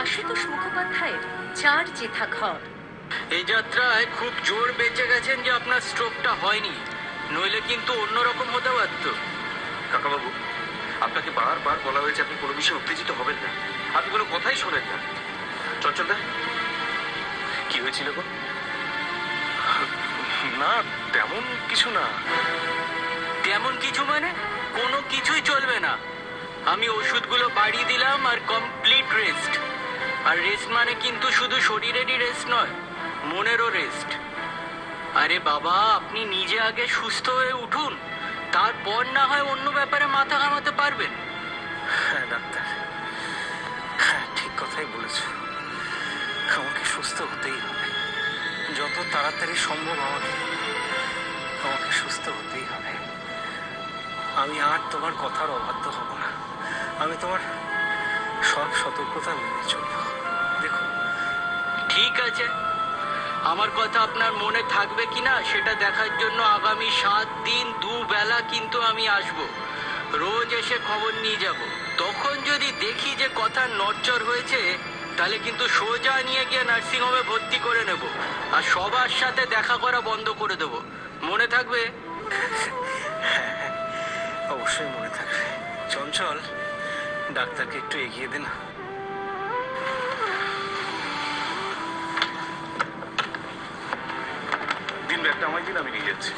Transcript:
আশুতোষ মুখোপাধ্যায়ের চার জেঠা ঘর। এই যাত্রায় খুব জোর বেঁচে গেছেন যে আপনার স্ট্রোকটা হয়নি। নইলে কিন্তু অন্যরকম হতে পারত। কাকাবাবু আপনাকে বারবার বলা হয়েছে আপনি কোনো বিষয়ে উত্তেজিত হবেন না। আপনি কোনো কথাই শোনেন না। চঞ্চল দা কি হয়েছিল গো? না তেমন কিছু না। তেমন কিছু মানে? কোনো কিছুই চলবে না। আমি ওষুধগুলো বাড়িয়ে দিলাম আর কমপ্লিট রেস্ট আর রেস্ট মানে কিন্তু শুধু শরীরেরই রেস্ট নয়, মনেরও রেস্ট আরে বাবা, আপনি নিজে আগে সুস্থ হয়ে উঠুন, তারপর না হয় অন্য ব্যাপারে মাথা ঘামাতে পারবেন। হ্যাঁ ডাক্তার। হ্যাঁ ঠিক কথাই বলেছ। আমাকে সুস্থ হতেই হবে। যত তাড়াতাড়ি সম্ভব আমাকে আমাকে সুস্থ হতেই হবে। আমি আর তোমার কথার অবাধ্য হব না। আমি তোমার সব সতর্কতা মেনে চলব দেখো ঠিক আছে, আমার কথা আপনার মনে থাকবে কিনা সেটা দেখার জন্য আগামী সাত দিন, দুবেলা কিন্তু আমি আসব। রোজ এসে খবর নিয়ে যাব। তখন যদি দেখি যে কথা নড়চড় হয়েছে, তাহলে কিন্তু সোজা নিয়ে গিয়ে নার্সিংহোমে ভর্তি করে নেব। আর সবার সাথে দেখা করা বন্ধ করে দেব। মনে থাকবে? অবশ্যই মনে থাকবে। চঞ্চল ডাক্তারকে একটু এগিয়ে দিন। দিন ব্যাগটা আমায় দিন আমি নিয়ে যাচ্ছি।